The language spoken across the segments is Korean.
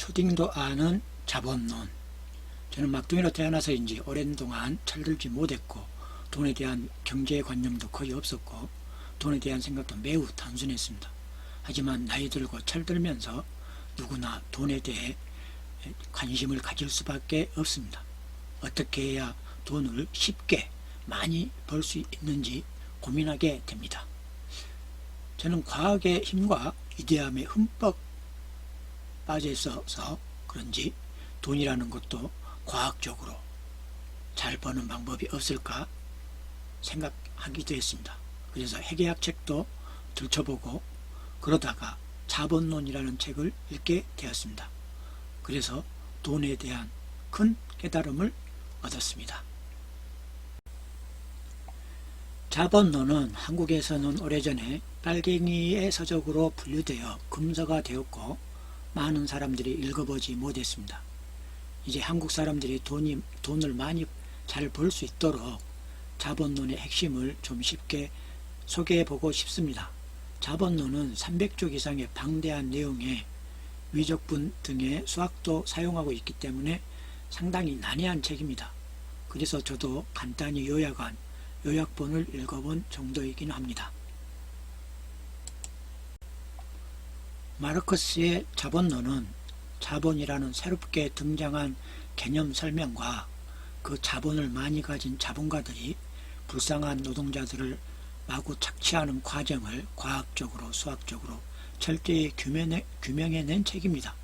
초딩도 아는 자본론. 저는 막둥이로 태어나서인지 오랜 동안 철들지 못했고 돈에 대한 경제관념도 거의 없었고 돈에 대한 생각도 매우 단순했습니다. 하지만 나이 들고 철들면서 누구나 돈에 대해 관심을 가질 수밖에 없습니다. 어떻게 해야 돈을 쉽게 많이 벌 수 있는지 고민하게 됩니다. 저는 과학의 힘과 위대함에 흠뻑 빠져 있어서 그런지 돈이라는 것도 과학적으로 잘 버는 방법이 없을까 생각하기도 했습니다. 그래서 회계학 책도 들춰보고 그러다가 자본론이라는 책을 읽게 되었습니다. 그래서 돈에 대한 큰 깨달음을 얻었습니다. 자본론은 한국에서는 오래전에 빨갱이의 서적으로 분류되어 금서가 되었고 많은 사람들이 읽어보지 못했습니다. 이제 한국 사람들이 돈이, 돈을 많이 잘 벌 수 있도록 자본론의 핵심을 좀 쉽게 소개해 보고 싶습니다. 자본론은 300쪽 이상의 방대한 내용의 위적분 등의 수학도 사용하고 있기 때문에 상당히 난해한 책입니다. 그래서 저도 간단히 요약한 요약본을 읽어본 정도이긴 합니다. 마르크스의 자본론은 자본이라는 새롭게 등장한 개념 설명과 그 자본을 많이 가진 자본가들이 불쌍한 노동자들을 마구 착취하는 과정을 과학적으로 수학적으로 철저히 규명해, 규명해낸 책입니다.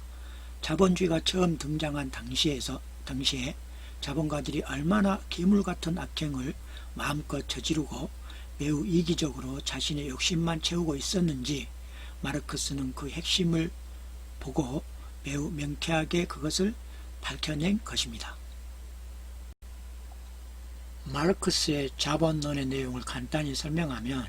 자본주의가 처음 등장한 당시에서 당시에 자본가들이 얼마나 괴물 같은 악행을 마음껏 저지르고 매우 이기적으로 자신의 욕심만 채우고 있었는지 마르크스는 그 핵심을 보고 매우 명쾌하게 그것을 밝혀낸 것입니다. 마르크스의 자본론의 내용을 간단히 설명하면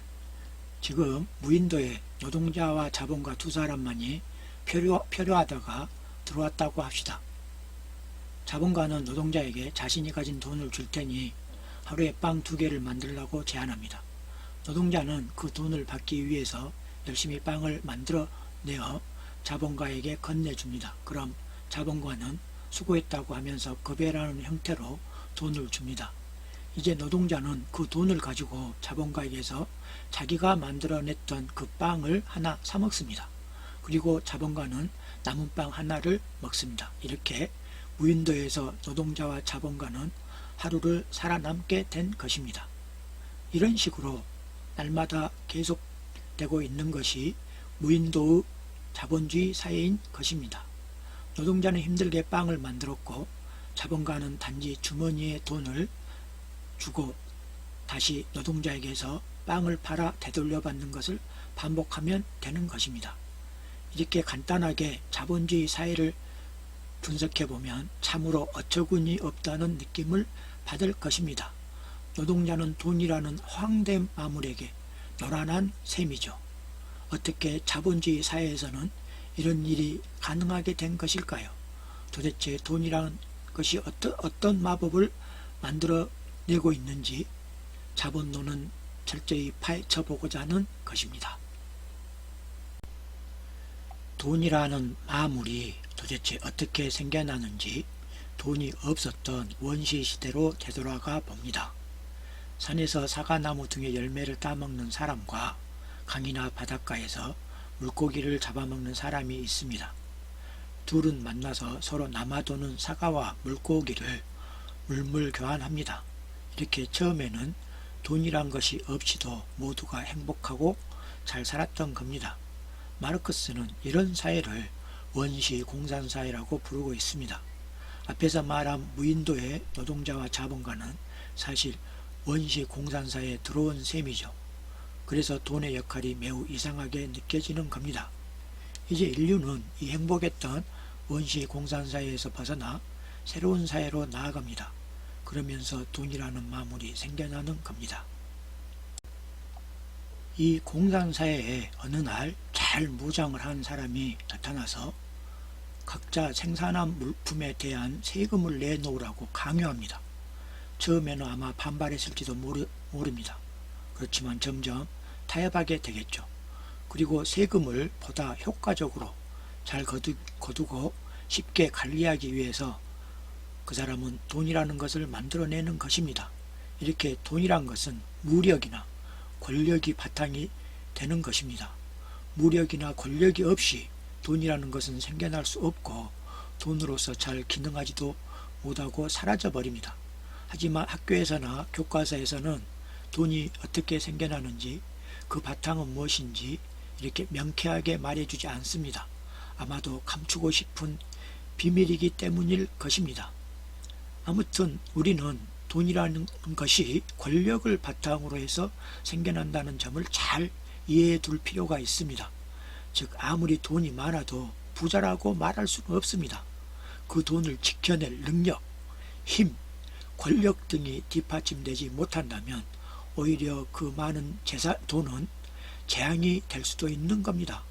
지금 무인도에 노동자와 자본가 두 사람만이 표류, 표류하다가 들어왔다고 합시다. 자본가는 노동자에게 자신이 가진 돈을 줄 테니 하루에 빵 두 개를 만들라고 제안합니다. 노동자는 그 돈을 받기 위해서 열심히 빵을 만들어 내어 자본가에게 건네줍니다. 그럼 자본가는 수고했다고 하면서 급여라는 형태로 돈을 줍니다. 이제 노동자는 그 돈을 가지고 자본가에게서 자기가 만들어냈던 그 빵을 하나 사 먹습니다. 그리고 자본가는 남은 빵 하나를 먹습니다. 이렇게 무인도에서 노동자와 자본가는 하루를 살아남게 된 것입니다. 이런 식으로 날마다 계속 되고 있는 것이 무인도의 자본주의 사회인 것입니다. 노동자는 힘들게 빵을 만들었고 자본가는 단지 주머니에 돈을 주고 다시 노동자에게서 빵을 팔아 되돌려 받는 것을 반복하면 되는 것입니다. 이렇게 간단하게 자본주의 사회를 분석해 보면 참으로 어처구니 없다는 느낌을 받을 것입니다. 노동자는 돈이라는 황된 마물에게 노란한 셈이죠. 어떻게 자본주의 사회에서는 이런 일이 가능하게 된 것일까요? 도대체 돈이라는 것이 어떤, 어떤 마법을 만들어 내고 있는지 자본론은 철저히 파헤쳐 보고자 하는 것입니다. 돈이라는 마물이 도대체 어떻게 생겨나는지 돈이 없었던 원시 시대로 되돌아가 봅니다. 산에서 사과나무 등의 열매를 따먹는 사람과 강이나 바닷가에서 물고기를 잡아먹는 사람이 있습니다. 둘은 만나서 서로 남아도는 사과와 물고기를 물물 교환합니다. 이렇게 처음에는 돈이란 것이 없이도 모두가 행복하고 잘 살았던 겁니다. 마르크스는 이런 사회를 원시 공산사회라고 부르고 있습니다. 앞에서 말한 무인도의 노동자와 자본가는 사실 원시 공산사회에 들어온 셈이죠. 그래서 돈의 역할이 매우 이상하게 느껴지는 겁니다. 이제 인류는 이 행복했던 원시 공산사회에서 벗어나 새로운 사회로 나아갑니다. 그러면서 돈이라는 마물이 생겨나는 겁니다. 이 공산사회에 어느 날 잘 무장을 한 사람이 나타나서 각자 생산한 물품에 대한 세금을 내놓으라고 강요합니다. 처음에는 아마 반발했을지도 모르, 모릅니다. 그렇지만 점점 타협하게 되겠죠. 그리고 세금을 보다 효과적으로 잘 거두, 거두고 쉽게 관리하기 위해서 그 사람은 돈이라는 것을 만들어내는 것입니다. 이렇게 돈이란 것은 무력이나 권력이 바탕이 되는 것입니다. 무력이나 권력이 없이 돈이라는 것은 생겨날 수 없고 돈으로서 잘 기능하지도 못하고 사라져 버립니다. 하지만 학교에서나 교과서에서는 돈이 어떻게 생겨나는지 그 바탕은 무엇인지 이렇게 명쾌하게 말해주지 않습니다. 아마도 감추고 싶은 비밀이기 때문일 것입니다. 아무튼 우리는 돈이라는 것이 권력을 바탕으로 해서 생겨난다는 점을 잘 이해해 둘 필요가 있습니다. 즉 아무리 돈이 많아도 부자라고 말할 수는 없습니다. 그 돈을 지켜낼 능력, 힘, 권력 등이 뒷받침되지 못한다면 오히려 그 많은 재산 돈은 재앙이 될 수도 있는 겁니다.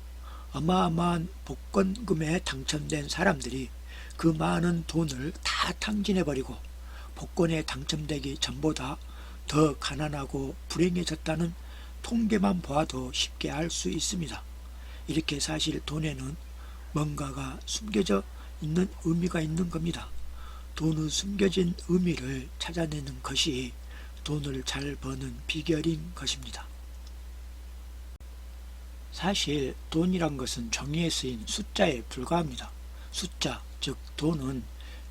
어마어마한 복권금에 당첨된 사람들이 그 많은 돈을 다 탕진해버리고 복권에 당첨되기 전보다 더 가난하고 불행해졌다는 통계만 보아도 쉽게 알 수 있습니다. 이렇게 사실 돈에는 뭔가가 숨겨져 있는 의미가 있는 겁니다. 돈의 숨겨진 의미를 찾아내는 것이 돈을 잘 버는 비결인 것입니다. 사실 돈이란 것은 종이에 쓰인 숫자에 불과합니다. 숫자, 즉 돈은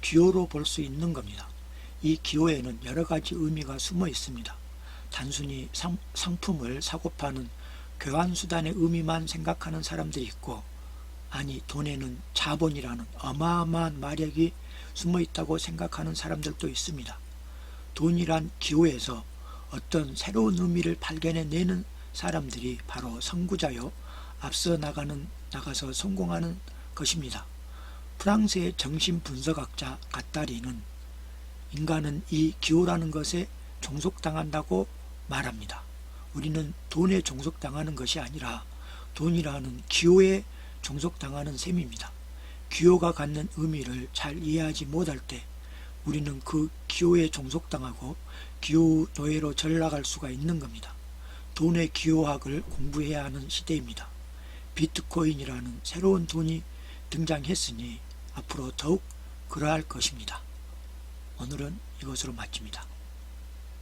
기호로 볼 수 있는 겁니다. 이 기호에는 여러 가지 의미가 숨어 있습니다. 단순히 상, 상품을 사고 파는 교환수단의 의미만 생각하는 사람들이 있고, 아니, 돈에는 자본이라는 어마어마한 마력이 숨어 있다고 생각하는 사람들도 있습니다. 돈이란 기호에서 어떤 새로운 의미를 발견해내는 사람들이 바로 선구자요, 앞서 나가는, 나가서 성공하는 것입니다. 프랑스의 정신분석학자 가따리는 인간은 이 기호라는 것에 종속당한다고 말합니다. 우리는 돈에 종속당하는 것이 아니라 돈이라는 기호에 종속당하는 셈입니다. 기호가 갖는 의미를 잘 이해하지 못할 때 우리는 그 기호에 종속당하고 기호 노예로 전락할 수가 있는 겁니다. 돈의 기호학을 공부해야 하는 시대입니다. 비트코인이라는 새로운 돈이 등장했으니 앞으로 더욱 그러할 것입니다. 오늘은 이것으로 마칩니다.